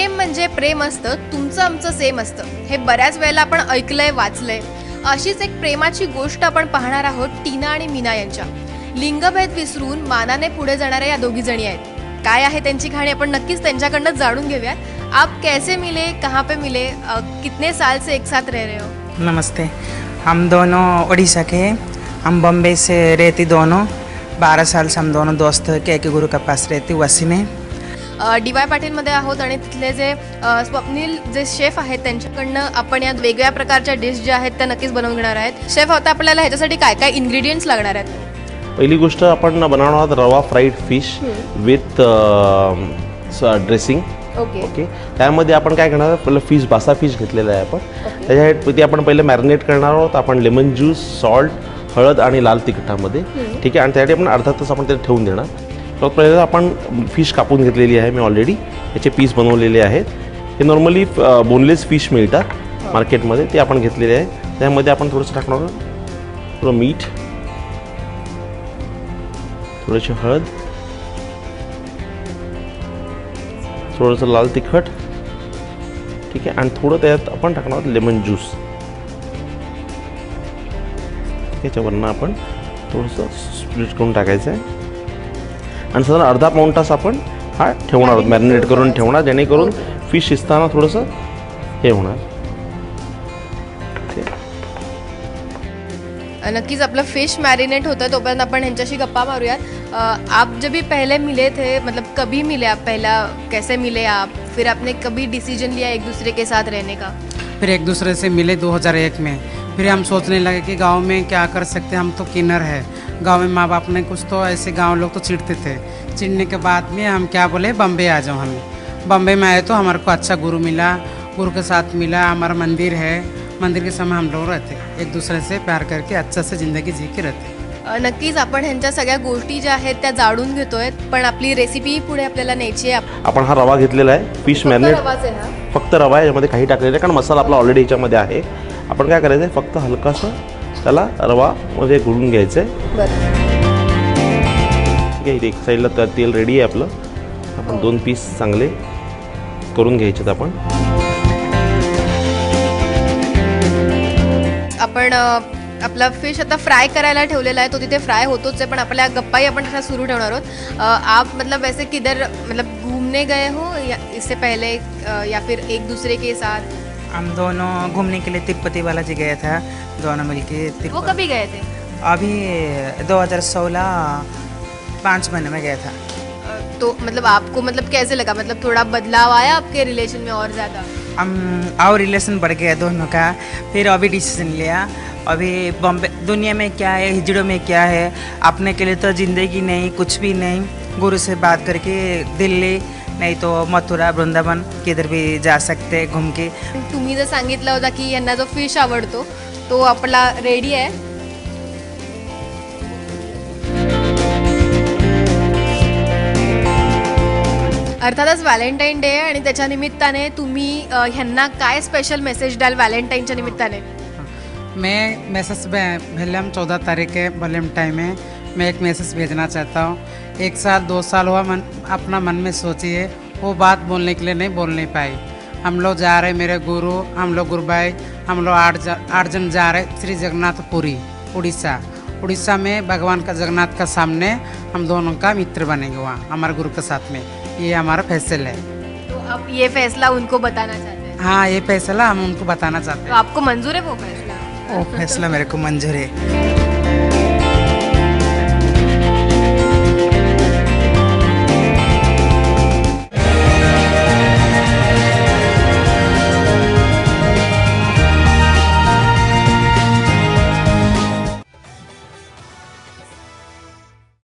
प्रेम म्हणजे प्रेम असतं तुमचं आमचं सेम असतं. हे बऱ्याच वेळेला आपण ऐकलंय वाचलंय. अशीच एक प्रेमाची गोष्ट आपण पाहणार आहोत टीना आणि मीना यांच्या. लिंगभेद विसरून मानाने पुढे जाणाऱ्या या दोघी जणी आहेत. काय आहे त्यांची कहाणी? आपण नक्कीच त्यांच्याकडनं जाणून घेऊयात. आप कैसे मिले? कहाँ पे मिले? कितने साल से एक साथ रह रहे हो? नमस्ते. हम दोनों उड़ीसा के हम बम्बई से रहती दोनों. बारह साल से हम दोनों दोस्त के एक गुरु के पास रहती वसी में डी वाय पाटीलमध्ये आहोत आणि तिथले जे स्वप्नील जे शेफ आहेत त्यांच्याकडनं आपण या वेगळ्या प्रकारच्या डिश ज्या आहेत त्या नक्कीच बनवून घेणार आहेत. शेफ आता आपल्याला ह्याच्यासाठी काय काय इन्ग्रेडियंट्स लागणार आहेत? पहिली गोष्ट आपण बनवणार आहोत rava fried fish with dressing. Okay. Okay. त्यामध्ये आपण काय करणार आहोत पहिलं फिश बासा फिश घेतलेला आहे आपण. त्याच्यासाठी आपण पहिलं मॅरिनेट करणार आहोत आपण लेमन ज्यूस सॉल्ट हळद आणि लाल तिखटामध्ये. ठीक आहे? आणि त्यासाठी आपण अर्धा तास आपण ते ठेवून देणार. तर पहिलं आपण फिश कापून घेतलेली आहे मी ऑलरेडी याचे पीस बनवलेले आहेत. हे नॉर्मली बोनलेस फिश मिळतात मार्केटमध्ये ते आपण घेतलेले आहे त्यामध्ये आपण थोडंसं टाकणार आहोत. थोडं मीठ थोडीशी हळद थोडंसं लाल तिखट ठीक आहे. आणि थोडं त्यात आपण टाकणार आहोत लेमन ज्यूस याच्यावरनं आपण थोडंसं स्प्लिट करून टाकायचं आहे. आणि साधारण अर्धा पाऊण तास आपण हा ठेवणार आहोत मॅरिनेट करून ठेवणार जेणेकरून फिश शिजताना थोडंसं हे होणार. ठीक. आहे. अ, नक्कीच आपलं फिश मॅरिनेट होतं तोपर्यंत आपण ह्यांच्याशी गप्पा मारूयात. आप जब भी पहले मिले थे मतलब कभी मिले आप? पहला कैसे मिले आप? फिर आपने कभी डिसीजन लिया एक दूसरे के साथ रहने का? फिर एक दूसरे से मिले 2001 में। फिर हम सोचने लगे कि गांव में क्या कर सकते हैं? हम तो किन्नर है। गांव में माँ बाप ने कुछ तो ऐसे गांव लोग तो चिढ़ते थे। चिढ़ने के बाद में हम क्या बोले बम्बे आ जाओ हमें। बम्बे में आए तो हमारे को अच्छा गुरु मिला गुरु के साथ मिला हमारा मंदिर है। मंदिर के समय हम लोग रहते एक दूसरे से प्यार करके अच्छा से ज़िंदगी जी के रहते। नक्कीच आपण ह्यांच्या सगळ्या गोष्टी ज्या आहेत त्या जाणून घेतोय पण आपली रेसिपी पुढे आपल्याला न्यायची आहे. आपण हा रवा घेतलेला आहे फिश मॅरिनेट रवाच आहे हा. फक्त रवा याच्यामध्ये काही टाकलेलं आहे कारण मसाला आपला ऑलरेडी याच्यामध्ये आहे. आपण काय करायचं आहे फक्त हलकासं त्याला रवामध्ये घुलून घ्यायचं आहे एक साईडला तर तेल रेडी आहे आपलं. आपण दोन पीस चांगले करून घ्यायचेत आपण. आपण आपला फिश आता फ्राय करायला ठेवलेला आहे. तो तिथे फ्राय होतोच आहे पण आपल्या गप्पाही आपण तसा सुरू ठेवणार आहोत. आप मतलब वैसे किधर मतलब घूमने गए हो या इससे पहले या फिर एक दूसरे के साथ? हम दोनों घूमने के लिए तिरुपति बालाजी गया था दोनों मिलके वो कभी गए थे? अभी 2016 पाँच महीने में गया था। तो मतलब आपको मतलब कैसे लगा? मतलब थोड़ा बदलाव आया आपके रिलेशन में और ज़्यादा? हम और रिलेशन बढ़ गया दोनों का। फिर अभी डिसीज़न लिया। अभी बॉम्बे दुनिया में क्या है हिजड़ों में क्या है अपने के लिए तो ज़िंदगी नहीं कुछ भी नहीं। गुरु से बात करके दिल्ली नहीं तो मथुरा वृंदावन किधर भी जा सकते घूम के। तुम्ही जर सांगितलं होता की यांना जो फिश आवडतो तो आपला रेडी आहे. अर्थातच व्हॅलेंटाईन डे आणि त्याच्या निमित्ताने तुम्ही ह्यांना काय स्पेशल मेसेज द्याल व्हॅलेंटाईनच्या निमित्ताने? मैं मैसेज भेलम चौदह तारीख के बलम टाइम में मैं एक मैसेज भेजना चाहता हूँ। एक साल दो साल हुआ मन अपना मन में सोचिए वो बात बोलने के लिए नहीं बोल नहीं पाई। हम लोग जा रहे मेरे गुरु हम लोग गुरु भाई हम लोग आठ आठ जन जा रहे श्री जगन्नाथपुरी उड़ीसा। उड़ीसा में भगवान का जगन्नाथ का सामने हम दोनों का मित्र बनेंगे वहाँ हमारे गुरु के साथ में। ये हमारा फैसला है। तो आप ये फैसला उनको बताना चाहते हैं? हाँ ये फैसला हम उनको बताना चाहते हैं। तो आपको मंजूर है वो फैसला? वो फैसला मेरे को मंजूर है।